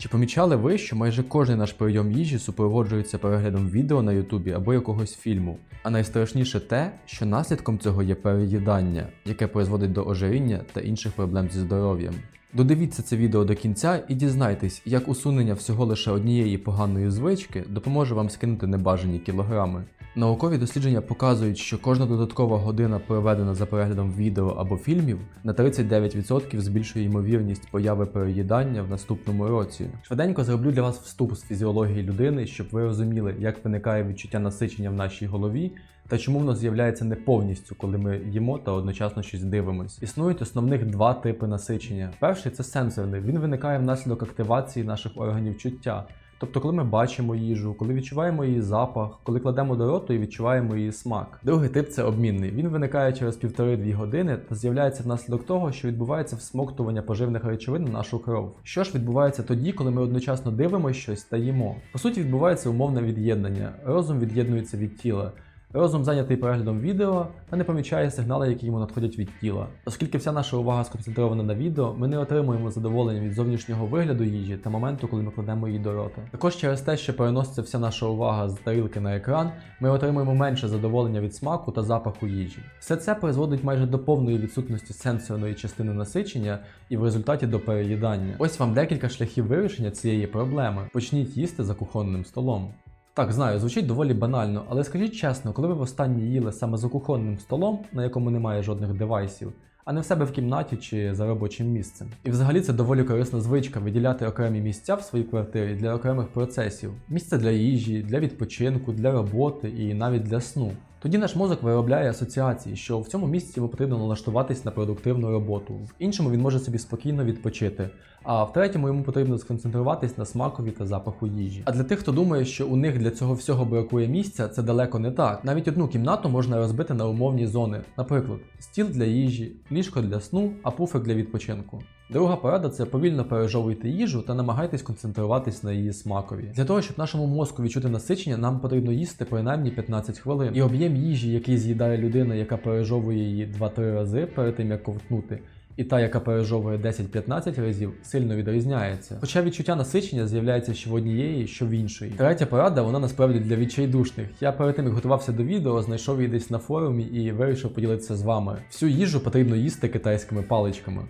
Чи помічали ви, що майже кожен наш прийом їжі супроводжується переглядом відео на Ютубі або якогось фільму? А найстрашніше те, що наслідком цього є переїдання, яке призводить до ожиріння та інших проблем зі здоров'ям. Додивіться це відео до кінця і дізнайтесь, як усунення всього лише однієї поганої звички допоможе вам скинути небажані кілограми. Наукові дослідження показують, що кожна додаткова година, проведена за переглядом відео або фільмів, на 39% збільшує ймовірність появи переїдання в наступному році. Швиденько зроблю для вас вступ з фізіології людини, щоб ви розуміли, як виникає відчуття насичення в нашій голові та чому воно з'являється не повністю, коли ми їмо та одночасно щось дивимось. Існують основних два типи насичення. Перший це сенсорний. Він виникає внаслідок активації наших органів чуття. Тобто, коли ми бачимо їжу, коли відчуваємо її запах, коли кладемо до роту і відчуваємо її смак. Другий тип це обмінний. Він виникає через півтори-дві години та з'являється внаслідок того, що відбувається всмоктування поживних речовин на нашу кров. Що ж відбувається тоді, коли ми одночасно дивимося щось та їмо? По суті, відбувається умовне від'єднання. Розум від'єднується від тіла. Розум зайнятий переглядом відео та не помічає сигнали, які йому надходять від тіла. Оскільки вся наша увага сконцентрована на відео, ми не отримуємо задоволення від зовнішнього вигляду їжі та моменту, коли ми кладемо її до рота. Також через те, що переноситься вся наша увага з тарілки на екран, ми отримуємо менше задоволення від смаку та запаху їжі. Все це призводить майже до повної відсутності сенсорної частини насичення і в результаті до переїдання. Ось вам декілька шляхів вирішення цієї проблеми. Почніть їсти за кухонним столом. Так, знаю, звучить доволі банально, але скажіть чесно, коли ви востаннє їли саме за кухонним столом, на якому немає жодних девайсів, а не в себе в кімнаті чи за робочим місцем. І взагалі це доволі корисна звичка виділяти окремі місця в своїй квартирі для окремих процесів: місце для їжі, для відпочинку, для роботи і навіть для сну. Тоді наш мозок виробляє асоціації, що в цьому місці потрібно налаштуватись на продуктивну роботу, в іншому він може собі спокійно відпочити, а в третьому йому потрібно сконцентруватись на смакові та запаху їжі. А для тих, хто думає, що у них для цього всього бракує місця, це далеко не так. Навіть одну кімнату можна розбити на умовні зони, наприклад, стіл для їжі, ліжко для сну, а пуфик для відпочинку. Друга порада це повільно пережовуйте їжу та намагайтесь концентруватись на її смакові. Для того, щоб нашому мозку відчути насичення, нам потрібно їсти принаймні 15 хвилин. І об'єм їжі, який з'їдає людина, яка пережовує її 2-3 рази перед тим як ковтнути, і та, яка пережовує 10-15 разів, сильно відрізняється. Хоча відчуття насичення з'являється що в однієї, що в іншої. Третя порада, вона насправді для відчайдушних. Я перед тим як готувався до відео, знайшов її десь на форумі і вирішив поділитися з вами. Всю їжу потрібно їсти китайськими паличками.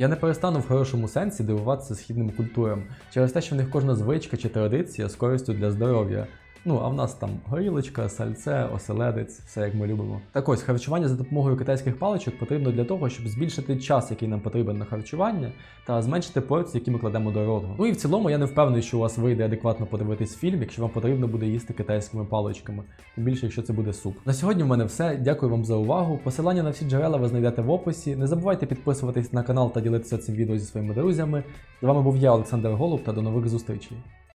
Я не перестану в хорошому сенсі дивуватися східним культурам через те, що в них кожна звичка чи традиція з користю для здоров'я. Ну, а в нас там горілочка, сальце, оселедець, все як ми любимо. Так ось, харчування за допомогою китайських паличок потрібно для того, щоб збільшити час, який нам потрібен на харчування, та зменшити порції, які ми кладемо до роту. Ну і в цілому я не впевнений, що у вас вийде адекватно подивитись фільм, якщо вам потрібно буде їсти китайськими паличками, тим більше, якщо це буде суп. На сьогодні в мене все. Дякую вам за увагу. Посилання на всі джерела ви знайдете в описі. Не забувайте підписуватись на канал та ділитися цим відео зі своїми друзями. З вами був я, Олександр Голуб, та до нових зустрічей.